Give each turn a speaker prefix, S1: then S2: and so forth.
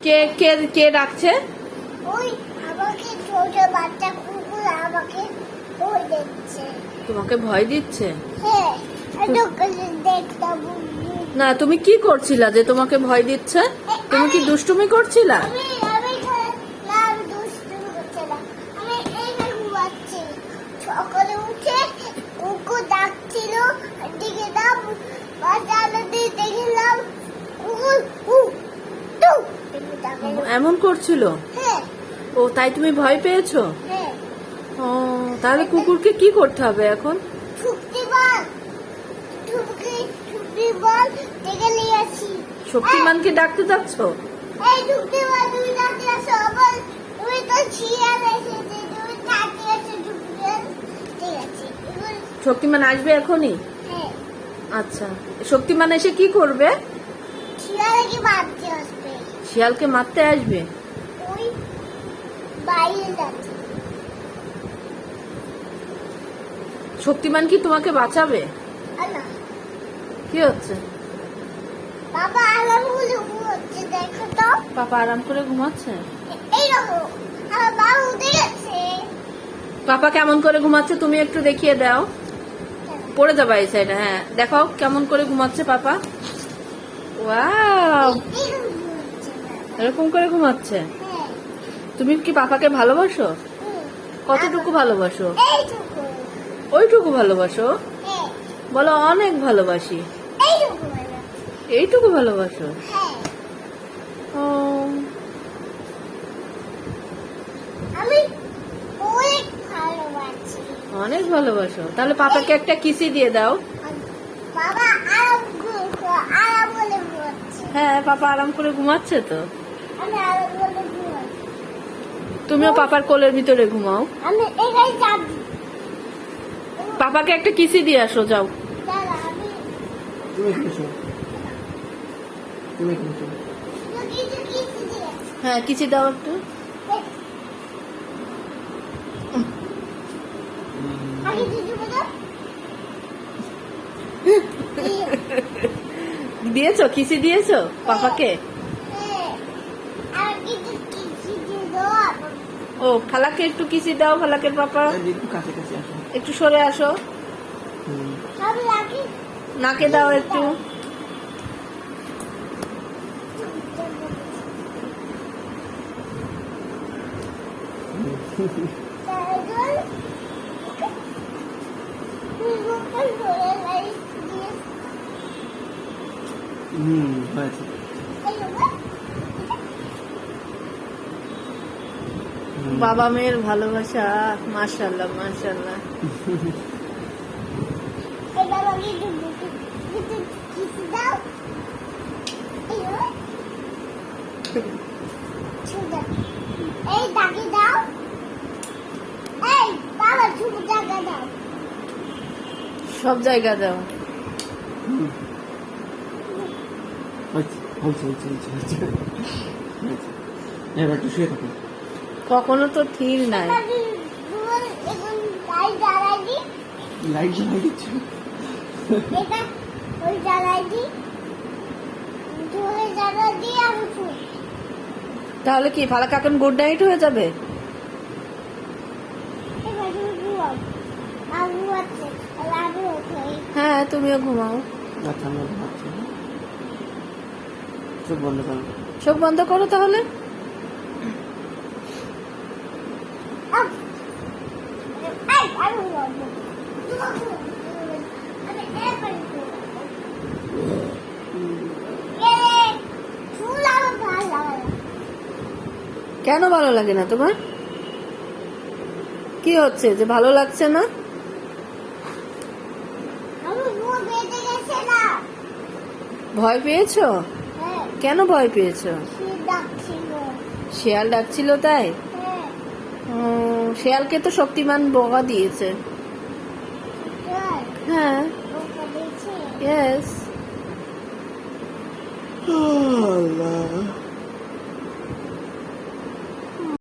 S1: কে কে কে ডাকছে?
S2: ওই আমাকে ছোট বাচ্চা কুকুর আমাকে ভয় দিচ্ছে।
S1: তোমাকে ভয় দিচ্ছে?
S2: হ্যাঁ
S1: না তুমি কি করছিলা যে তোমাকে ভয় দিচ্ছে? তুমি কি দুষ্টুমি করছিলা
S2: আমি আমি খা- না আমি দুষ্টুমি করছিলাম আমি এইখানে ঘুমাচ্ছি সকালে উঠে কুকুর ডাকছিল দিকে দাম বাজারে দিয়ে দেখলাম কুকুর হু টু এরকম ডাকালো।
S1: এমন করছিল?
S2: হ্যাঁ।
S1: ও তাই তুমি ভয় পেয়েছ?
S2: হ্যাঁ।
S1: ও তাহলে কুকুরকে কি করতে হবে এখন? শক্তিমানকে ডাকতে যাচ্ছ? শক্তিমান আসবে এখনই?
S2: হ্যাঁ।
S1: আচ্ছা শক্তিমান এসে কি করবে? শিয়ালকে মারতে আসবে?
S2: ওই বাইরে যাচ্ছে।
S1: শক্তিমান কি তোমাকে বাঁচাবে? কি হচ্ছে?
S2: বাবা দেখো তো।
S1: আরাম করে ঘুমাচ্ছে? পাপা কেমন করে ঘুমাচ্ছে তুমি একটু দেখিয়ে দাও। পড়ে যাবা এই সাইডে হ্যাঁ। দেখাও কেমন করে ঘুমাচ্ছে পাপা।
S2: বাবা।
S1: এরকম করে ঘুমাচ্ছে? তুমি কি পাপাকে ভালোবাসো? কতটুকু ভালোবাসো? ওইটুকু ভালোবাসো? বলো অনেক ভালোবাসি।
S2: এইটুকু
S1: ভালোবাসো? ও।
S2: অনেক ভালোবাসো।
S1: তাহলে পাপাকে একটা কিসি দিয়ে দাও। হ্যাঁ পাপা আরাম করে ঘুমাচ্ছে তো। তুমিও পাপার কোলের ভিতরে ঘুমাও।
S2: আমি এখানে যাবি
S1: পাপাকে একটা কিসি দিয়ে আসো যাও।
S3: তুমি তুমি
S2: কিছু
S1: হ্যাঁ কিসি দাও একটু। দিয়েছ কিসি দিয়েছ পাপাকে
S2: হ্যাঁ আর কিছু কিছু দিয়ে দাও
S1: ও খালাকে একটু কিসি দাও খালাকের পাপা।
S3: একটু কাছে কাছে
S1: সরে আসো। নাকে দাও একটু।
S3: হুম, হয়েছে
S2: এইভাবে
S3: হুম।
S1: বাবা মেয়ের ভালোবাসা মাশাল্লাহ মাশাল্লাহ
S2: এই দাগে দাও। এই বাবা জায়গা দাও।
S1: সব জায়গা দাও।
S3: হয়েছে হয়েছে হয়েছে হয়েছে হয়েছে এবার একটু শুয়ে থাকো।
S1: কখনো তো থির নাই।
S2: লাইট জ্বালাই
S3: দিচ্ছ।
S2: এটা ওই ধরে
S1: তাহলে কি ফালাক এখন গুড নাইট হয়ে যাবে? হ্যাঁ তুমিও ঘুমাও।
S3: আচ্ছা বন্ধ করো।
S1: চোখ বন্ধ করো তাহলে
S2: আপ এই আমি ঘুমাবো আমি এবার ঘুমাবো এ ফুল আমার ভালো লাগে না।
S1: কেন ভালো লাগে না তোমার? কি হচ্ছে যে ভালো লাগছে না? ভয় পেয়েছ?
S2: হ্যাঁ।
S1: কেন ভয় পেয়েছ? শিয়াল ডাকছিল তাই? শিয়ালকে তো শক্তিমান বগা দিয়েছে।
S2: হ্যাঁ।
S1: ইয়েস
S3: আল্লাহ।